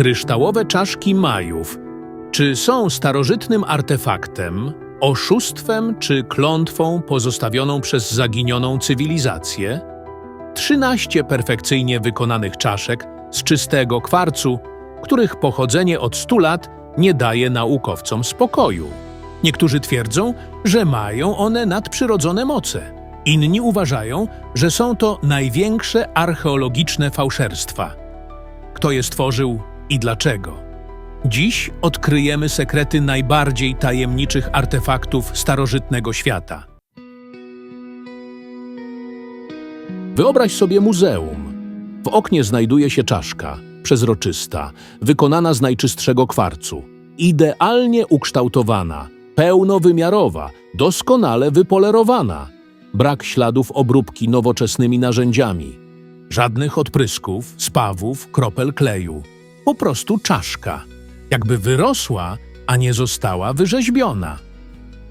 Kryształowe czaszki Majów. Czy są starożytnym artefaktem, oszustwem czy klątwą pozostawioną przez zaginioną cywilizację? 13 perfekcyjnie wykonanych czaszek z czystego kwarcu, których pochodzenie od 100 lat nie daje naukowcom spokoju. Niektórzy twierdzą, że mają one nadprzyrodzone moce. Inni uważają, że są to największe archeologiczne fałszerstwa. Kto je stworzył i dlaczego? Dziś odkryjemy sekrety najbardziej tajemniczych artefaktów starożytnego świata. Wyobraź sobie muzeum. W oknie znajduje się czaszka, przezroczysta, wykonana z najczystszego kwarcu, idealnie ukształtowana, pełnowymiarowa, doskonale wypolerowana. Brak śladów obróbki nowoczesnymi narzędziami. Żadnych odprysków, spawów, kropel kleju. Po prostu czaszka. Jakby wyrosła, a nie została wyrzeźbiona.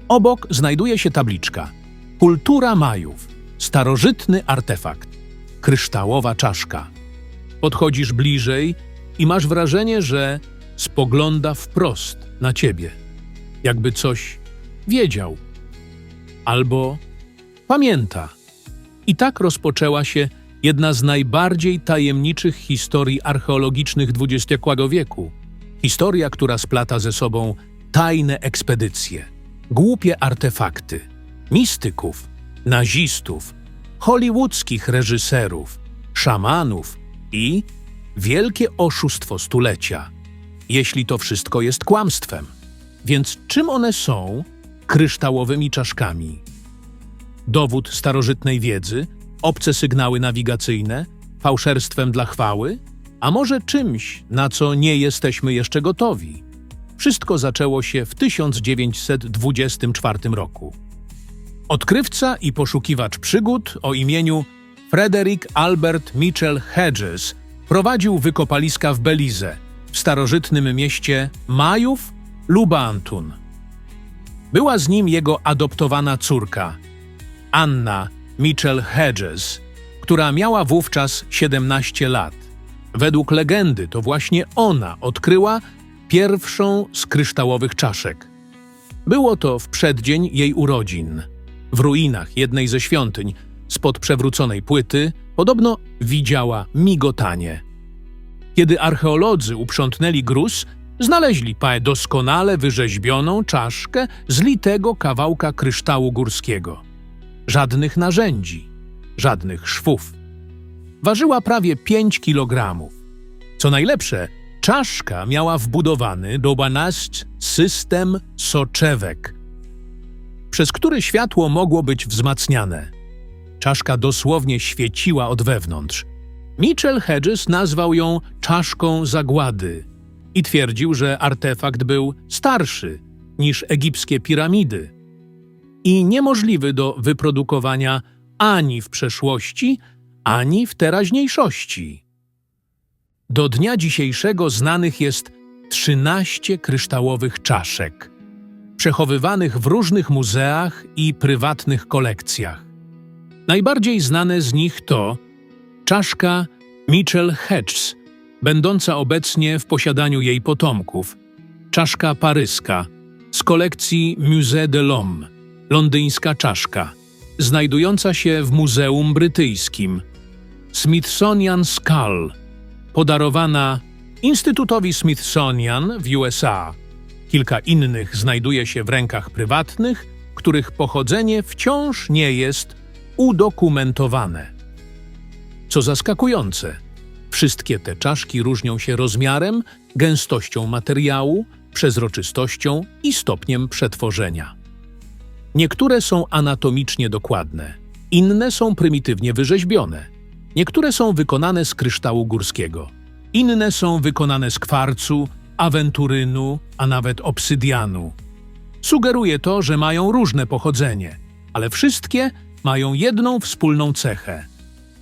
Obok znajduje się tabliczka. Kultura Majów. Starożytny artefakt. Kryształowa czaszka. Podchodzisz bliżej i masz wrażenie, że spogląda wprost na ciebie. Jakby coś wiedział. Albo pamięta. I tak rozpoczęła się jedna z najbardziej tajemniczych historii archeologicznych XX wieku. Historia, która splata ze sobą tajne ekspedycje, głupie artefakty, mistyków, nazistów, hollywoodzkich reżyserów, szamanów i wielkie oszustwo stulecia. Jeśli to wszystko jest kłamstwem. Więc czym one są kryształowymi czaszkami? Dowód starożytnej wiedzy, obce sygnały nawigacyjne, fałszerstwem dla chwały, a może czymś, na co nie jesteśmy jeszcze gotowi? Wszystko zaczęło się w 1924 roku. Odkrywca i poszukiwacz przygód o imieniu Frederick Albert Mitchell Hedges prowadził wykopaliska w Belize, w starożytnym mieście Majów Lubantun. Była z nim jego adoptowana córka, Anna Mitchell Hedges, która miała wówczas 17 lat. Według legendy to właśnie ona odkryła pierwszą z kryształowych czaszek. Było to w przeddzień jej urodzin. W ruinach jednej ze świątyń, spod przewróconej płyty, podobno widziała migotanie. Kiedy archeolodzy uprzątnęli gruz, znaleźli pa doskonale wyrzeźbioną czaszkę z litego kawałka kryształu górskiego. Żadnych narzędzi, żadnych szwów. Ważyła prawie 5 kilogramów. Co najlepsze, czaszka miała wbudowany do banast system soczewek, przez który światło mogło być wzmacniane. Czaszka dosłownie świeciła od wewnątrz. Mitchell Hedges nazwał ją czaszką zagłady i twierdził, że artefakt był starszy niż egipskie piramidy i niemożliwy do wyprodukowania ani w przeszłości, ani w teraźniejszości. Do dnia dzisiejszego znanych jest 13 kryształowych czaszek, przechowywanych w różnych muzeach i prywatnych kolekcjach. Najbardziej znane z nich to czaszka Mitchell Hedges, będąca obecnie w posiadaniu jej potomków, czaszka paryska z kolekcji Musée de l'Homme, londyńska czaszka, znajdująca się w Muzeum Brytyjskim, Smithsonian Skull, podarowana Instytutowi Smithsonian w USA. Kilka innych znajduje się w rękach prywatnych, których pochodzenie wciąż nie jest udokumentowane. Co zaskakujące, wszystkie te czaszki różnią się rozmiarem, gęstością materiału, przezroczystością i stopniem przetworzenia. Niektóre są anatomicznie dokładne, inne są prymitywnie wyrzeźbione. Niektóre są wykonane z kryształu górskiego, inne są wykonane z kwarcu, awenturynu, a nawet obsydianu. Sugeruje to, że mają różne pochodzenie, ale wszystkie mają jedną wspólną cechę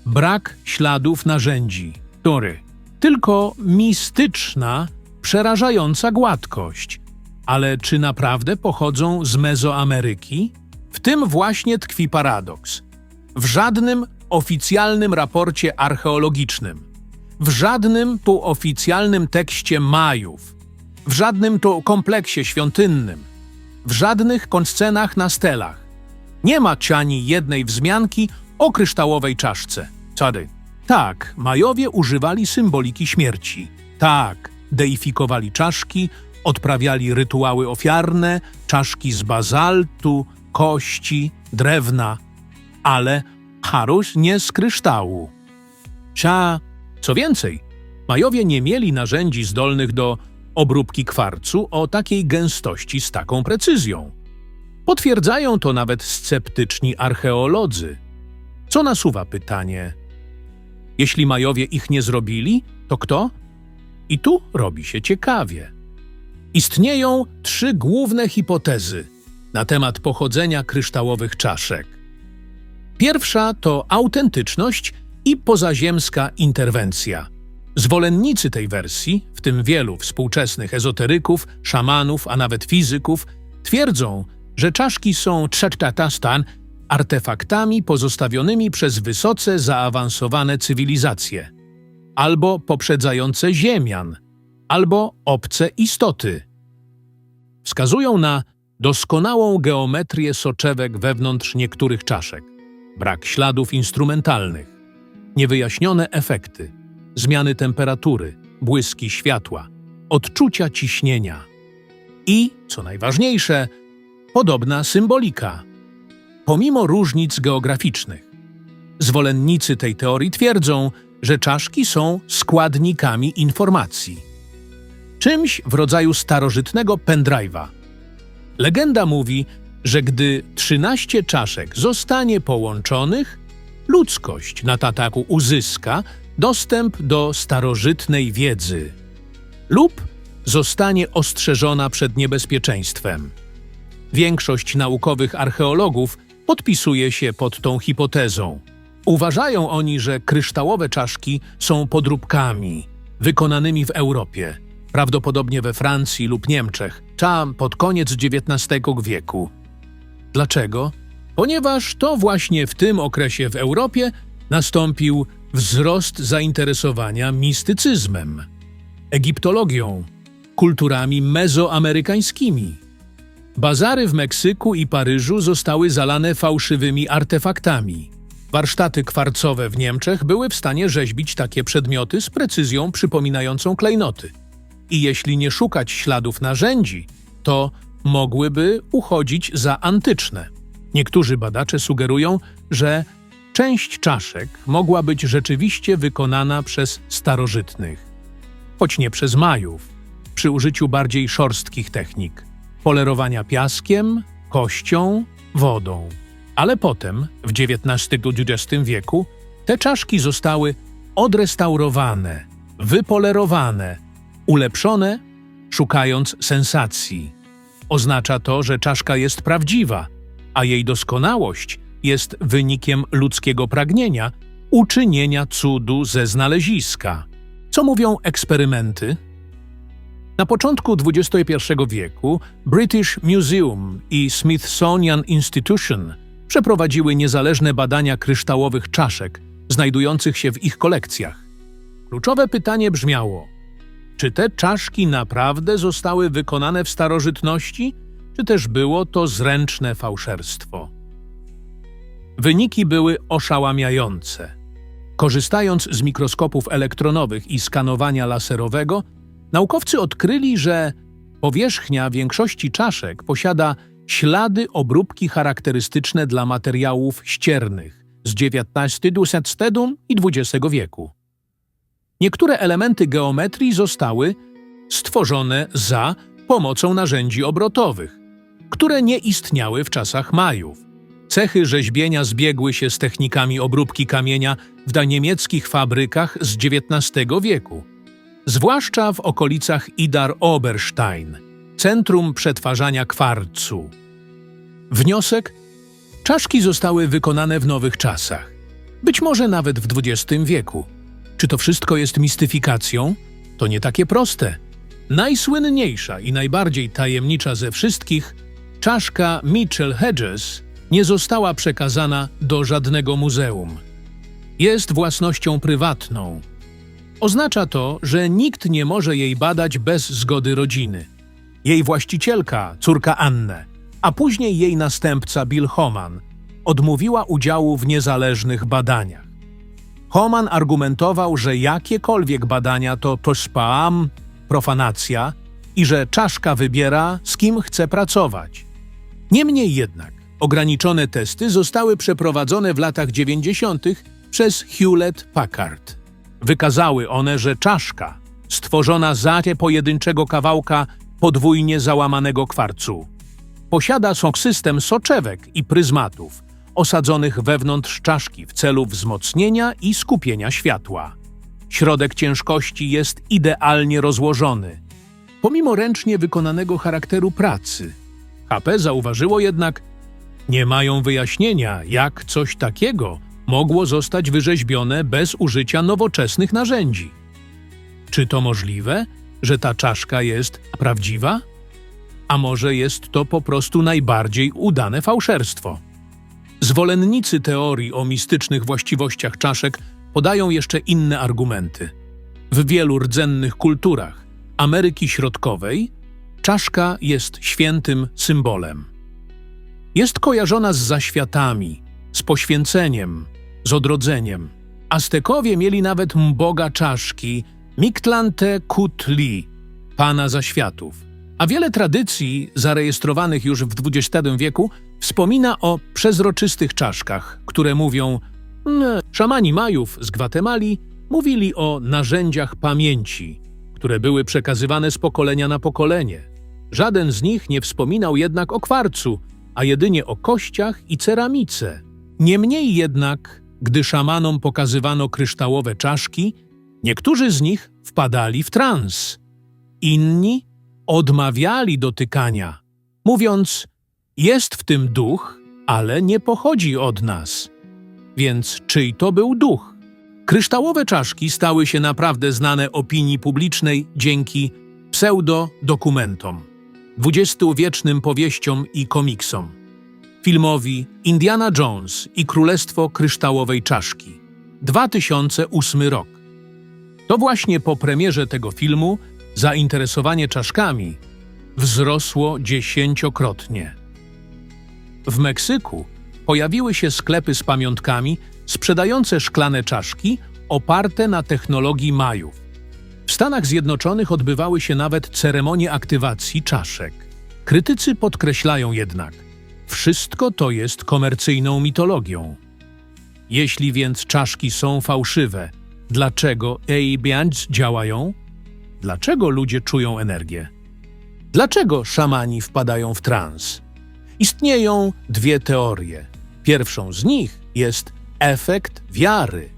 brak śladów narzędzi, tory. Tylko mistyczna, przerażająca gładkość. Ale czy naprawdę pochodzą z Mezoameryki? W tym właśnie tkwi paradoks. W żadnym oficjalnym raporcie archeologicznym, w żadnym tu oficjalnym tekście Majów, w żadnym tu kompleksie świątynnym, w żadnych konscenach na stelach. Nie ma ciani jednej wzmianki o kryształowej czaszce. Czary. Tak, Majowie używali symboliki śmierci. Tak, deifikowali czaszki, odprawiali rytuały ofiarne, czaszki z bazaltu, kości, drewna, ale Haruś nie z kryształu. Cia, co więcej, Majowie nie mieli narzędzi zdolnych do obróbki kwarcu o takiej gęstości z taką precyzją. Potwierdzają to nawet sceptyczni archeolodzy. Co nasuwa pytanie? Jeśli Majowie ich nie zrobili, to kto? I tu robi się ciekawie. Istnieją trzy główne hipotezy na temat pochodzenia kryształowych czaszek. Pierwsza to autentyczność i pozaziemska interwencja. Zwolennicy tej wersji, w tym wielu współczesnych ezoteryków, szamanów, a nawet fizyków, twierdzą, że czaszki są Trzettatastan artefaktami pozostawionymi przez wysoce zaawansowane cywilizacje, albo poprzedzające Ziemian, albo obce istoty. Wskazują na doskonałą geometrię soczewek wewnątrz niektórych czaszek, brak śladów instrumentalnych, niewyjaśnione efekty, zmiany temperatury, błyski światła, odczucia ciśnienia. I, co najważniejsze, podobna symbolika. Pomimo różnic geograficznych, zwolennicy tej teorii twierdzą, że czaszki są składnikami informacji. Czymś w rodzaju starożytnego pendrive'a. Legenda mówi, że gdy 13 czaszek zostanie połączonych, ludzkość na tataku uzyska dostęp do starożytnej wiedzy lub zostanie ostrzeżona przed niebezpieczeństwem. Większość naukowych archeologów podpisuje się pod tą hipotezą. Uważają oni, że kryształowe czaszki są podróbkami wykonanymi w Europie, prawdopodobnie we Francji lub Niemczech, tam pod koniec XIX wieku. Dlaczego? Ponieważ to właśnie w tym okresie w Europie nastąpił wzrost zainteresowania mistycyzmem, egiptologią, kulturami mezoamerykańskimi. Bazary w Meksyku i Paryżu zostały zalane fałszywymi artefaktami. Warsztaty kwarcowe w Niemczech były w stanie rzeźbić takie przedmioty z precyzją przypominającą klejnoty. I jeśli nie szukać śladów narzędzi, to mogłyby uchodzić za antyczne. Niektórzy badacze sugerują, że część czaszek mogła być rzeczywiście wykonana przez starożytnych, choć nie przez Majów, przy użyciu bardziej szorstkich technik polerowania piaskiem, kością, wodą. Ale potem, w XIX-XX wieku, te czaszki zostały odrestaurowane, wypolerowane, ulepszone, szukając sensacji. Oznacza to, że czaszka jest prawdziwa, a jej doskonałość jest wynikiem ludzkiego pragnienia uczynienia cudu ze znaleziska. Co mówią eksperymenty? Na początku XXI wieku British Museum i Smithsonian Institution przeprowadziły niezależne badania kryształowych czaszek znajdujących się w ich kolekcjach. Kluczowe pytanie brzmiało: czy te czaszki naprawdę zostały wykonane w starożytności, czy też było to zręczne fałszerstwo? Wyniki były oszałamiające. Korzystając z mikroskopów elektronowych i skanowania laserowego, naukowcy odkryli, że powierzchnia większości czaszek posiada ślady obróbki charakterystyczne dla materiałów ściernych z XIX i XX wieku. Niektóre elementy geometrii zostały stworzone za pomocą narzędzi obrotowych, które nie istniały w czasach Majów. Cechy rzeźbienia zbiegły się z technikami obróbki kamienia w niemieckich fabrykach z XIX wieku, zwłaszcza w okolicach Idar Oberstein, centrum przetwarzania kwarcu. Wniosek? Czaszki zostały wykonane w nowych czasach, być może nawet w XX wieku. Czy to wszystko jest mistyfikacją? To nie takie proste. Najsłynniejsza i najbardziej tajemnicza ze wszystkich, czaszka Mitchell Hedges, nie została przekazana do żadnego muzeum. Jest własnością prywatną. Oznacza to, że nikt nie może jej badać bez zgody rodziny. Jej właścicielka, córka Anne, a później jej następca Bill Homan, odmówiła udziału w niezależnych badaniach. Homan argumentował, że jakiekolwiek badania to prospam, profanacja i że czaszka wybiera, z kim chce pracować. Niemniej jednak, ograniczone testy zostały przeprowadzone w latach 90. przez Hewlett Packard. Wykazały one, że czaszka, stworzona z pojedynczego kawałka podwójnie załamanego kwarcu, posiada system soczewek i pryzmatów osadzonych wewnątrz czaszki w celu wzmocnienia i skupienia światła. Środek ciężkości jest idealnie rozłożony, pomimo ręcznie wykonanego charakteru pracy. HP zauważyło jednak, nie mają wyjaśnienia, jak coś takiego mogło zostać wyrzeźbione bez użycia nowoczesnych narzędzi. Czy to możliwe, że ta czaszka jest prawdziwa? A może jest to po prostu najbardziej udane fałszerstwo? Zwolennicy teorii o mistycznych właściwościach czaszek podają jeszcze inne argumenty. W wielu rdzennych kulturach Ameryki Środkowej czaszka jest świętym symbolem. Jest kojarzona z zaświatami, z poświęceniem, z odrodzeniem. Aztekowie mieli nawet boga czaszki, Mictlantecutli, pana zaświatów. A wiele tradycji, zarejestrowanych już w XX wieku, wspomina o przezroczystych czaszkach, które mówią "Nie". Szamani Majów z Gwatemali mówili o narzędziach pamięci, które były przekazywane z pokolenia na pokolenie. Żaden z nich nie wspominał jednak o kwarcu, a jedynie o kościach i ceramice. Niemniej jednak, gdy szamanom pokazywano kryształowe czaszki, niektórzy z nich wpadali w trans. Inni odmawiali dotykania, mówiąc: Jest w tym duch, ale nie pochodzi od nas. Więc czyj to był duch? Kryształowe czaszki stały się naprawdę znane opinii publicznej dzięki pseudo-dokumentom, dwudziestowiecznym powieściom i komiksom, filmowi Indiana Jones i Królestwo Kryształowej Czaszki, 2008 rok. To właśnie po premierze tego filmu zainteresowanie czaszkami wzrosło dziesięciokrotnie. W Meksyku pojawiły się sklepy z pamiątkami sprzedające szklane czaszki oparte na technologii Majów. W Stanach Zjednoczonych odbywały się nawet ceremonie aktywacji czaszek. Krytycy podkreślają jednak, wszystko to jest komercyjną mitologią. Jeśli więc czaszki są fałszywe, dlaczego A-Bands działają? Dlaczego ludzie czują energię? Dlaczego szamani wpadają w trans? Istnieją dwie teorie. Pierwszą z nich jest efekt wiary.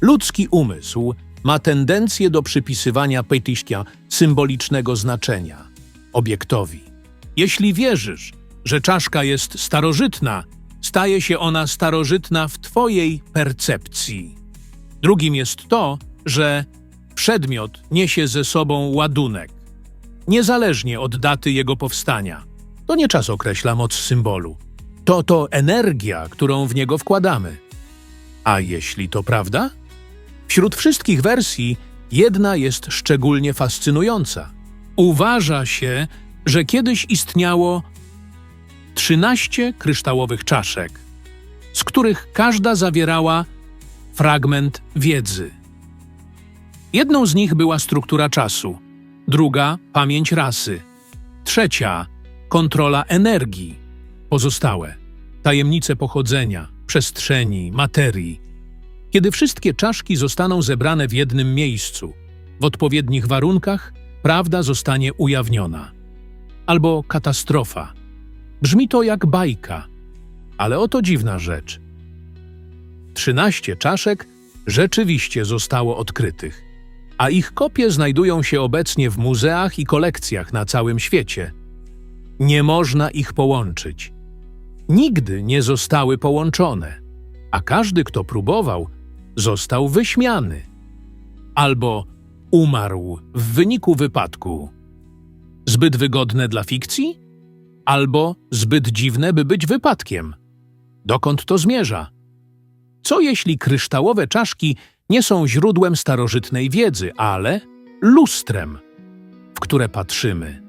Ludzki umysł ma tendencję do przypisywania petyścia symbolicznego znaczenia obiektowi. Jeśli wierzysz, że czaszka jest starożytna, staje się ona starożytna w Twojej percepcji. Drugim jest to, że przedmiot niesie ze sobą ładunek, niezależnie od daty jego powstania. To nie czas określa moc symbolu. To to energia, którą w niego wkładamy. A jeśli to prawda? Wśród wszystkich wersji jedna jest szczególnie fascynująca. Uważa się, że kiedyś istniało 13 kryształowych czaszek, z których każda zawierała fragment wiedzy. Jedną z nich była struktura czasu, druga pamięć rasy, trzecia kontrola energii, pozostałe tajemnice pochodzenia, przestrzeni, materii. Kiedy wszystkie czaszki zostaną zebrane w jednym miejscu, w odpowiednich warunkach, prawda zostanie ujawniona. Albo katastrofa. Brzmi to jak bajka, ale oto dziwna rzecz. Trzynaście czaszek rzeczywiście zostało odkrytych, a ich kopie znajdują się obecnie w muzeach i kolekcjach na całym świecie. Nie można ich połączyć. Nigdy nie zostały połączone, a każdy, kto próbował, został wyśmiany albo umarł w wyniku wypadku. Zbyt wygodne dla fikcji? Albo zbyt dziwne, by być wypadkiem. Dokąd to zmierza? Co jeśli kryształowe czaszki nie są źródłem starożytnej wiedzy, ale lustrem, w które patrzymy.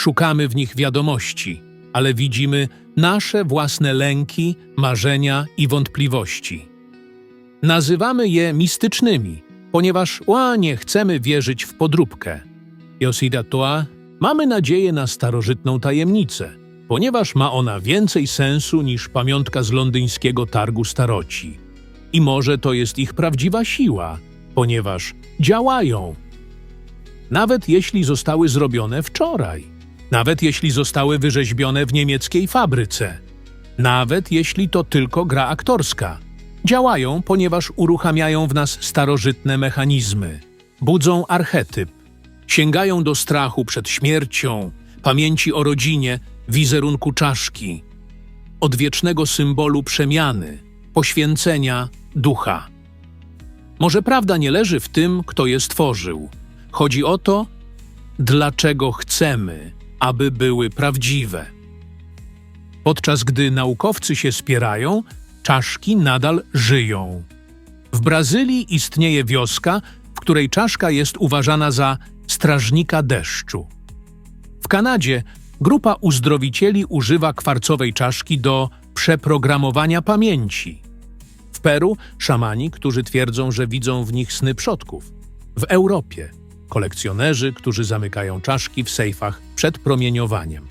Szukamy w nich wiadomości, ale widzimy nasze własne lęki, marzenia i wątpliwości. Nazywamy je mistycznymi, ponieważ ła, nie chcemy wierzyć w podróbkę. Josida Toa, mamy nadzieję na starożytną tajemnicę, ponieważ ma ona więcej sensu niż pamiątka z londyńskiego targu staroci. I może to jest ich prawdziwa siła, ponieważ działają. Nawet jeśli zostały zrobione wczoraj, nawet jeśli zostały wyrzeźbione w niemieckiej fabryce, nawet jeśli to tylko gra aktorska. Działają, ponieważ uruchamiają w nas starożytne mechanizmy, budzą archetyp, sięgają do strachu przed śmiercią, pamięci o rodzinie, wizerunku czaszki, odwiecznego symbolu przemiany, poświęcenia ducha. Może prawda nie leży w tym, kto je stworzył. Chodzi o to, dlaczego chcemy, aby były prawdziwe. Podczas gdy naukowcy się spierają, czaszki nadal żyją. W Brazylii istnieje wioska, w której czaszka jest uważana za strażnika deszczu. W Kanadzie grupa uzdrowicieli używa kwarcowej czaszki do przeprogramowania pamięci. W Peru szamani, którzy twierdzą, że widzą w nich sny przodków. W Europie kolekcjonerzy, którzy zamykają czaszki w sejfach przed promieniowaniem.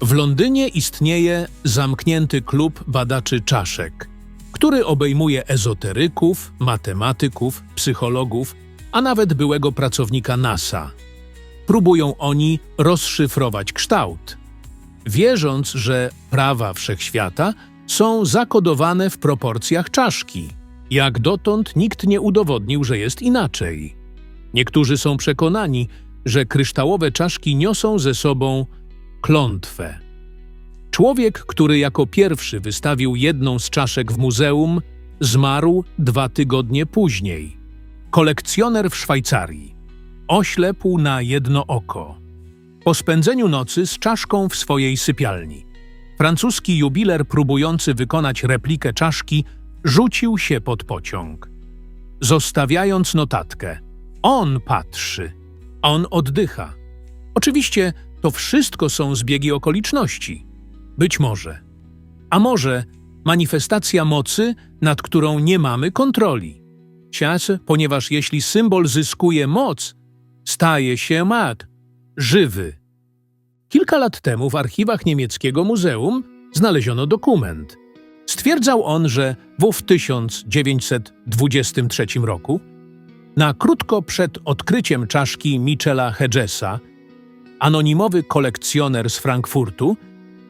W Londynie istnieje zamknięty klub badaczy czaszek, który obejmuje ezoteryków, matematyków, psychologów, a nawet byłego pracownika NASA. Próbują oni rozszyfrować kształt, wierząc, że prawa wszechświata są zakodowane w proporcjach czaszki. Jak dotąd nikt nie udowodnił, że jest inaczej. Niektórzy są przekonani, że kryształowe czaszki niosą ze sobą klątwę. Człowiek, który jako pierwszy wystawił jedną z czaszek w muzeum, zmarł dwa tygodnie później. Kolekcjoner w Szwajcarii. Oślepł na jedno oko. Po spędzeniu nocy z czaszką w swojej sypialni. Francuski jubiler próbujący wykonać replikę czaszki rzucił się pod pociąg. Zostawiając notatkę. On patrzy. On oddycha. Oczywiście to wszystko są zbiegi okoliczności. Być może. A może manifestacja mocy, nad którą nie mamy kontroli. Cias, ponieważ jeśli symbol zyskuje moc, staje się mat, żywy. Kilka lat temu w archiwach niemieckiego muzeum znaleziono dokument. Stwierdzał on, że w 1923 roku, na krótko przed odkryciem czaszki Michela Hedgesa, anonimowy kolekcjoner z Frankfurtu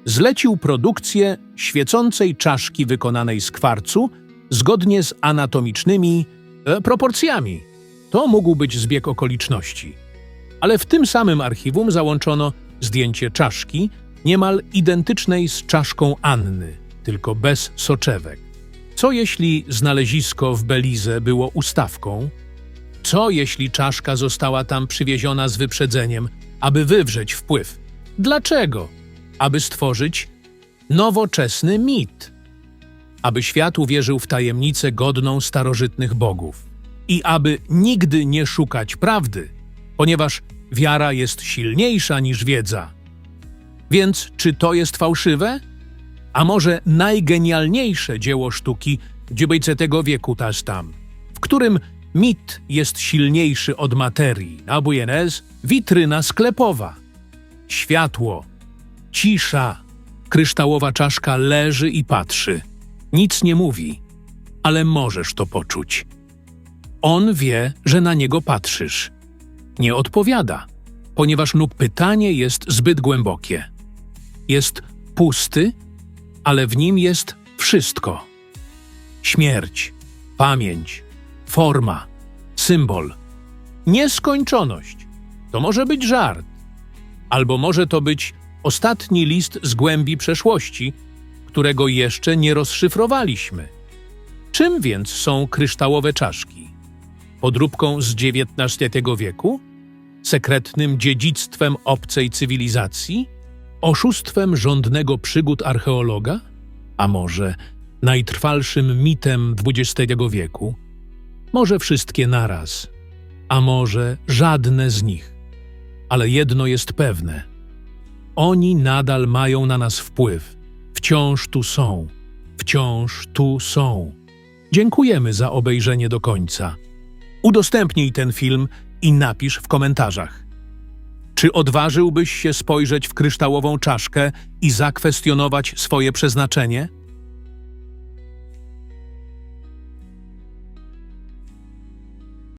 zlecił produkcję świecącej czaszki wykonanej z kwarcu zgodnie z anatomicznymi e, proporcjami. To mógł być zbieg okoliczności. Ale w tym samym archiwum załączono zdjęcie czaszki, niemal identycznej z czaszką Anny, tylko bez soczewek. Co jeśli znalezisko w Belize było ustawką? Co jeśli czaszka została tam przywieziona z wyprzedzeniem, aby wywrzeć wpływ? Dlaczego? Aby stworzyć nowoczesny mit. Aby świat uwierzył w tajemnicę godną starożytnych bogów. I aby nigdy nie szukać prawdy, ponieważ wiara jest silniejsza niż wiedza. Więc czy to jest fałszywe? A może najgenialniejsze dzieło sztuki XIX wieku też tam, w którym mit jest silniejszy od materii, a Buenos witryna sklepowa. Światło, cisza, kryształowa czaszka leży i patrzy. Nic nie mówi, ale możesz to poczuć. On wie, że na niego patrzysz. Nie odpowiada, ponieważ nóg pytanie jest zbyt głębokie. Jest pusty, ale w nim jest wszystko. Śmierć, pamięć, forma, symbol. Nieskończoność. To może być żart, albo może to być ostatni list z głębi przeszłości, którego jeszcze nie rozszyfrowaliśmy. Czym więc są kryształowe czaszki? Podróbką z XIX wieku? Sekretnym dziedzictwem obcej cywilizacji? Oszustwem rządnego przygód archeologa? A może najtrwalszym mitem XX wieku? Może wszystkie naraz, a może żadne z nich. Ale jedno jest pewne: oni nadal mają na nas wpływ. Wciąż tu są. Wciąż tu są. Dziękujemy za obejrzenie do końca. Udostępnij ten film i napisz w komentarzach. Czy odważyłbyś się spojrzeć w kryształową czaszkę i zakwestionować swoje przeznaczenie?